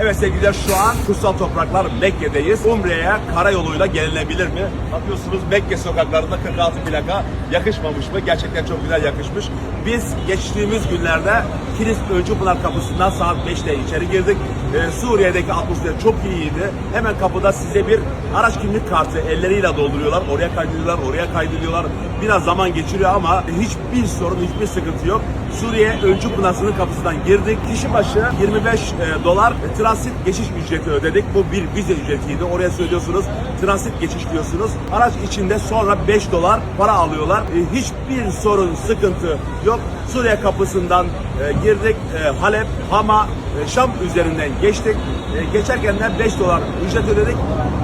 Evet sevgililer şu an kutsal topraklar Mekke'deyiz. Umre'ye karayoluyla gelinebilir mi? Bakıyorsunuz Mekke sokaklarında 46 plaka yakışmamış mı? Gerçekten çok güzel yakışmış. Biz geçtiğimiz günlerde Kilis Öncüpınar kapısından saat 5'te içeri girdik. Ee, Suriye'deki atmosfer çok iyiydi. Hemen kapıda size bir araç kimlik kartı elleriyle dolduruyorlar. Oraya kaydediyorlar, oraya kaydediyorlar. Biraz zaman geçiriyor ama hiçbir sorun, hiçbir sıkıntı yok. Suriye Öncü Pınarı'nın kapısından girdik. Kişi başı 25 e, dolar e, transit geçiş ücreti ödedik. Bu bir vize ücretiydi. Oraya söylüyorsunuz transit geçiş diyorsunuz. Araç içinde sonra 5 dolar para alıyorlar. E, hiçbir sorun, sıkıntı yok. Suriye kapısından e, girdik. E, Halep, Hama, e, Şam üzerinden geçtik. E, geçerken de 5 dolar ücret ödedik.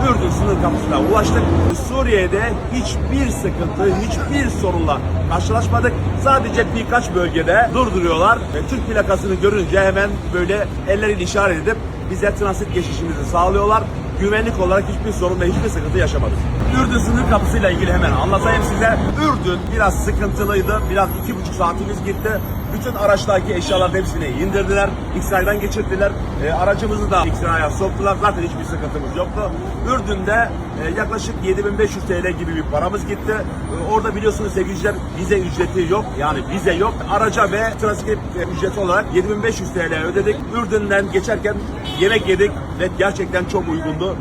Ürdün sınır kapısına ulaştık. Suriye'de hiçbir sıkıntı, hiçbir sorunla karşılaşmadık. Sadece birkaç bölgede durduruyorlar. E, Türk plakasını görünce hemen böyle elleriyle işaret edip bize transit geçişimizi sağlıyorlar. Güvenlik olarak hiçbir sorun ve hiçbir sıkıntı yaşamadık. Ürdün sınır kapısıyla ilgili hemen anlatayım size. Ürdün biraz sıkıntılıydı. Biraz iki buçuk saatimiz gitti. Bütün araçtaki eşyaların hepsini indirdiler. X-Ray'dan geçirdiler. E, aracımızı da X-Ray'a soktular. Zaten hiçbir sıkıntımız yoktu. Ürdün'de e, yaklaşık 7500 TL gibi bir paramız gitti. E, orada biliyorsunuz sevgiliciler vize ücreti yok. Yani vize yok. Araca ve transit e, ücreti olarak 7500 TL ödedik. Ürdün'den geçerken yemek yedik ve gerçekten çok uygundu.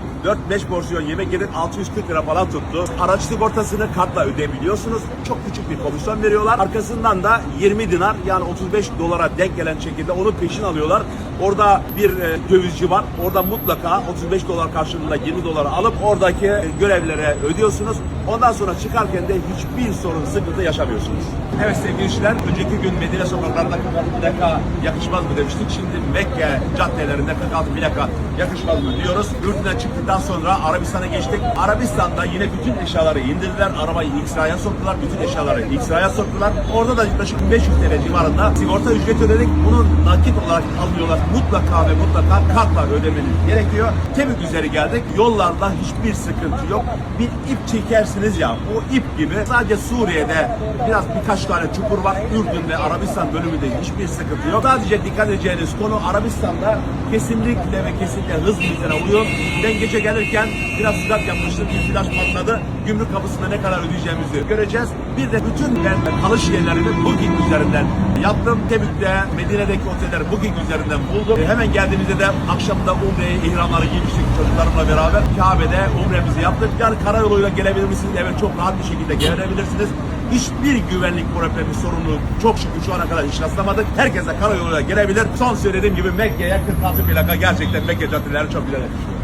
4-5 porsiyon yemek yedik 640 lira falan tuttu. Araç sigortasını kartla ödeyebiliyorsunuz. Çok küçük bir komisyon veriyorlar. Arkasından da 20 dinar yani 35 dolara denk gelen şekilde onu peşin alıyorlar. Orada bir e, dövizci var. Orada mutlaka 35 dolar karşılığında 20 doları alıp oradaki e, görevlilere ödüyorsunuz. Ondan sonra çıkarken de hiçbir sorun, sıkıntı yaşamıyorsunuz. Evet sevgili işçiler, önceki gün Medine sokaklarında 46 plaka yakışmaz mı demiştik. Şimdi Mekke caddelerinde 46 plaka yakışmaz mı diyoruz. Ürdün'den çıktıktan sonra Arabistan'a geçtik. Arabistan'da yine bütün eşyaları indirdiler. Arabayı X-Ray'a soktular. Bütün eşyaları X-Ray'a soktular. Orada da yaklaşık 500 TL civarında sigorta ücreti ödedik. Bunu nakit olarak almıyorlar. Mutlaka ve mutlaka kartla ödemeniz gerekiyor. Tebük üzeri geldik. Yollarda hiçbir sıkıntı yok. Bir ip çekersiniz ya o ip gibi sadece Suriye'de biraz birkaç tane çukur var. Ürdün ve Arabistan bölümünde hiçbir sıkıntı yok. Sadece dikkat edeceğiniz konu Arabistan'da kesinlikle ve kesinlikle hız limitine uyuyor. Ben gece gelirken biraz sıcak yapmıştım. Bir flash patladı. Gümrük kapısında ne kadar ödeyeceğimizi göreceğiz. Bir de bütün ben kalış yerlerini Booking üzerinden yaptım. Tebük'te, Medine'deki oteller Booking üzerinden buldum. E, hemen geldiğimizde de akşamda Umre'ye ihramları giymiştik çocuklarımla beraber. Kabe'de Umre'mizi yaptık. Yani karayoluyla gelebilir misiniz? Evet çok rahat bir şekilde gelebilirsiniz. Hiçbir güvenlik problemi sorunu çok şükür şu ana kadar hiç rastlamadık. Herkese karayoluyla gelebilir. Son söylediğim gibi Mekke'ye 46 plaka gerçekten Mekke caddeleri çok güzel yakışıyor.